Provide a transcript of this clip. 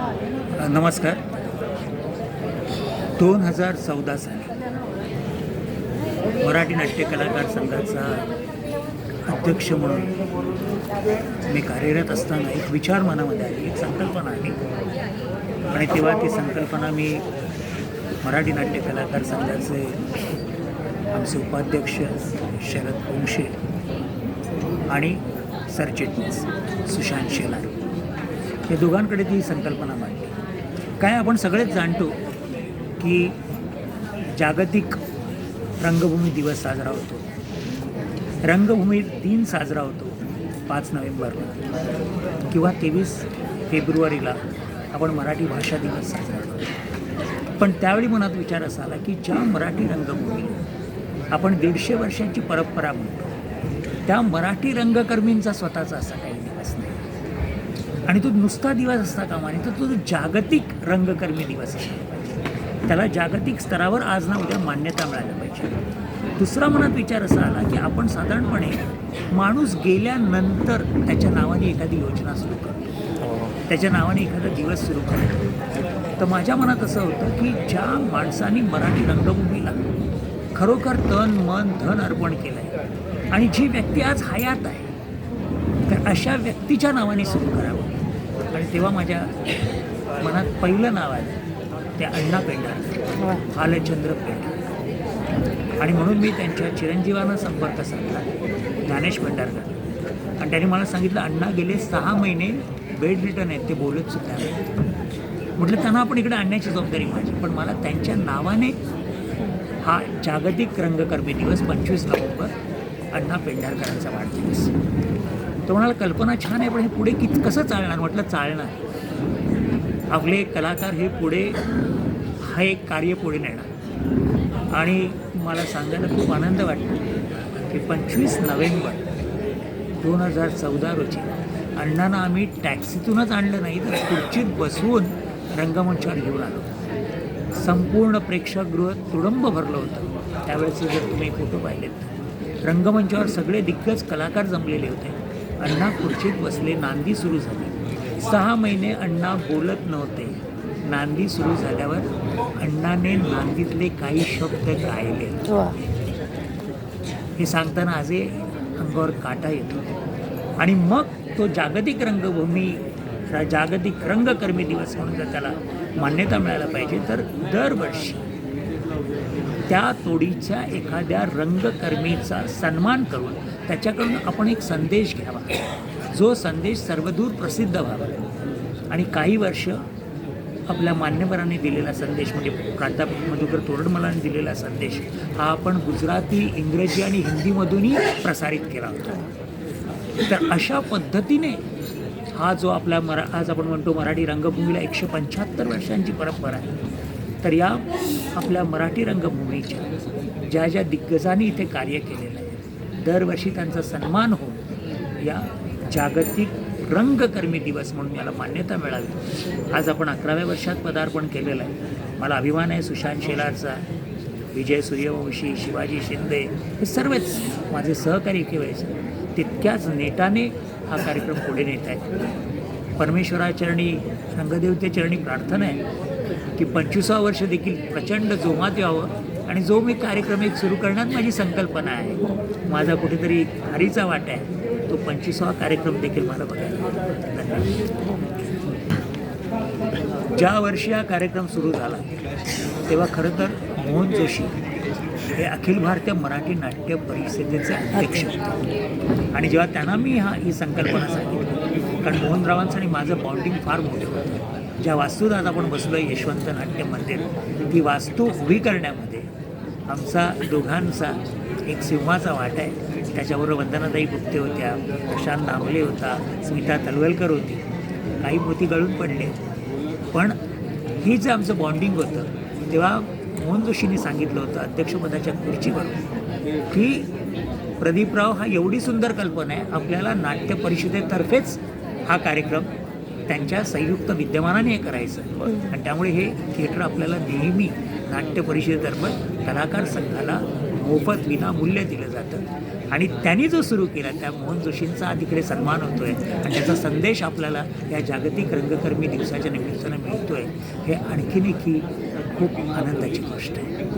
नमस्कार. दोन हजार चौदा साली मराठी नाट्य कलाकार संघाचा अध्यक्ष म्हणून मी कार्यरत असताना एक विचार मनामध्ये आली एक संकल्पना आली. आणि तेव्हा ती संकल्पना मी मराठी नाट्य कलाकार संघाचे आमचे उपाध्यक्ष शरद वंशे आणि सरचिटणीस सुशांत शेलार. या दोघांकडे ती संकल्पना मांडली. काय आपण सगळेच जाणतो की जागतिक रंगभूमी दिवस साजरा होतो. रंगभूमी दिन साजरा होतो पाच नोव्हेंबरला किंवा तेवीस फेब्रुवारीला आपण मराठी भाषा दिवस साजरा करतो. पण त्यावेळी मनात विचार असा आला की ज्या मराठी रंगभूमी आपण दीडशे वर्षांची परंपरा म्हणतो त्या मराठी रंगकर्मींचा स्वतःचा असा काही आणि तो नुसता दिवस असता कामा नये तर तो जागतिक रंगकर्मी दिवस असला पाहिजे त्याला जागतिक स्तरावर आज ना उद्या मान्यता मिळायला पाहिजे. दुसरा मनात विचार असा आला की आपण साधारणपणे माणूस गेल्यानंतर त्याच्या नावाने एखादी योजना सुरू करतो. त्याच्या नावाने एखादा दिवस सुरू करतो. तर माझ्या मनात असं होतं की ज्या माणसांनी मराठी रंगभूमीला खरोखर तन मन धन अर्पण केलं आहे आणि जी व्यक्ती आज हयात आहे तर अशा व्यक्तीच्या नावाने सुरू करावं. तेव्हा माझ्या मनात पहिलं नाव आलं ते अण्णा पेंढारकर भालचंद्र पेंढारकर आणि म्हणून मी त्यांच्या चिरंजीवानं संपर्क साधला ज्ञानेश पेंढारकर आणि त्यांनी मला सांगितलं अण्णा गेले सहा महिने बेड रिटर्न आहेत ते बोलत सुद्धा. म्हटलं त्यांना आपण इकडे आणण्याची जबाबदारी माझी पण मला त्यांच्या नावाने हा जागतिक रंगकर्मी दिवस पंचवीस नोव्हेंबर अण्णा पेंढारकरांचा वाढदिवस. तो म्हणाला कल्पना छान आहे पण हे पुढे कित कसं चालणार? म्हटलं चालणार. आपले कलाकार हे पुढे हा एक कार्य पुढे नेणार. आणि मला सांगायला खूप आनंद वाटतो की पंचवीस नोव्हेंबर दोन हजार चौदा रोजी अण्णांना आम्ही टॅक्सीतूनच आणलं नाही तर खुर्चीत बसवून रंगमंचावर घेऊन आलो. संपूर्ण प्रेक्षकगृह तुडंब भरलं होतं. त्यावेळेचे जर तुम्ही फोटो पाहिलेत रंगमंचावर सगळे दिग्गज कलाकार जमलेले होते. अण्णा खुर्चीत बसले नांदी सुरू झाली. सहा महिने अण्णा बोलत नव्हते. नांदी सुरू झाल्यावर अण्णाने नांदीतले काही शब्द गायले. हे सांगताना आजही अंगावर काटा येतो आणि मग तो जागतिक रंगभूमी जागतिक रंगकर्मी दिवस म्हणून जर त्याला मान्यता मिळायला पाहिजे तर दरवर्षी त्या तोडीच्या एखाद्या रंगकर्मीचा सन्मान करून त्याच्याकडून आपण एक संदेश घ्यावा. जो संदेश सर्वदूर प्रसिद्ध व्हावा. आणि काही वर्ष आपल्या मान्यवरांनी दिलेला संदेश म्हणजे प्राध्यापक मधुकर तोरडमलांनी दिलेला संदेश हा आपण गुजराती इंग्रजी आणि हिंदीमधूनही प्रसारित केला होता. तर अशा पद्धतीने हा जो आपला मरा आज आपण म्हणतो मराठी रंगभूमीला एकशे पंच्याहत्तर वर्षांची परंपरा आहे. तर या आपल्या मराठी रंगभूमीच्या ज्या ज्या दिग्गजांनी इथे कार्य केलेलं आहे दरवर्षी त्यांचा सन्मान होऊन या जागतिक रंगकर्मी दिवस म्हणून याला मान्यता मिळावी. आज आपण अकराव्या वर्षात पदार्पण केलेलं आहे. मला अभिमान आहे सुशांत शेलारचा विजय सूर्यवंशी शिवाजी शिंदे हे सर्वच माझे सहकारी केवायचे तितक्याच नेटाने हा कार्यक्रम पुढे नेत आहे परमेश्वराचरणी रंगदेवतेचरणी प्रार्थना आहे. की पंचवीसावं वर्ष देखील प्रचंड जोमात यावं आणि जो मी कार्यक्रम एक सुरू करण्यात माझी संकल्पना आहे. माझा कुठेतरी हारीचा वाटा आहे. तो पंचवीसावा कार्यक्रम देखील मला बघायला ज्या वर्षी हा कार्यक्रम सुरू झाला तेव्हा खरं तर मोहन जोशी हे अखिल भारतीय मराठी नाट्य परिषदेचे अध्यक्ष होते. आणि जेव्हा त्यांना मी हा ही संकल्पना सांगितली कारण मोहनरावांचं आणि माझं बॉन्डिंग फार मोठं होतं. ज्या वास्तूत आपण बसलो आहे यशवंत नाट्य मंदिर ती वास्तू उभी करण्यामध्ये आमचा दोघांचा एक सिंहाचा वाट आहे. त्याच्याबरोबर वंदनाताई गुप्ते होत्या प्रशांत नामले होता स्मिता तलवलकर होती. काही मोती गळून पडले. पण ही जे आमचं बॉन्डिंग होतं तेव्हा मोहन जोशींनी सांगितलं होतं अध्यक्षपदाच्या खुर्चीवरून की प्रदीपराव हा एवढी सुंदर कल्पना आहे आपल्याला नाट्य परिषदेतर्फेच हा कार्यक्रम त्यांच्या संयुक्त विद्यमानाने हे करायचं. आणि त्यामुळे हे थिएटर आपल्याला नेहमी नाट्य परिषदेतर्फे कलाकार संघाला मोफत विनामूल्य दिलं जातं. आणि त्यांनी जो सुरू केला त्या मोहन जोशींचा तिकडे सन्मान होतो आहे आणि त्याचा संदेश आपल्याला या जागतिक रंगकर्मी दिवसाच्या निमित्तानं मिळतो आहे हे आणखीन एक ही खूप आनंदाची गोष्ट आहे.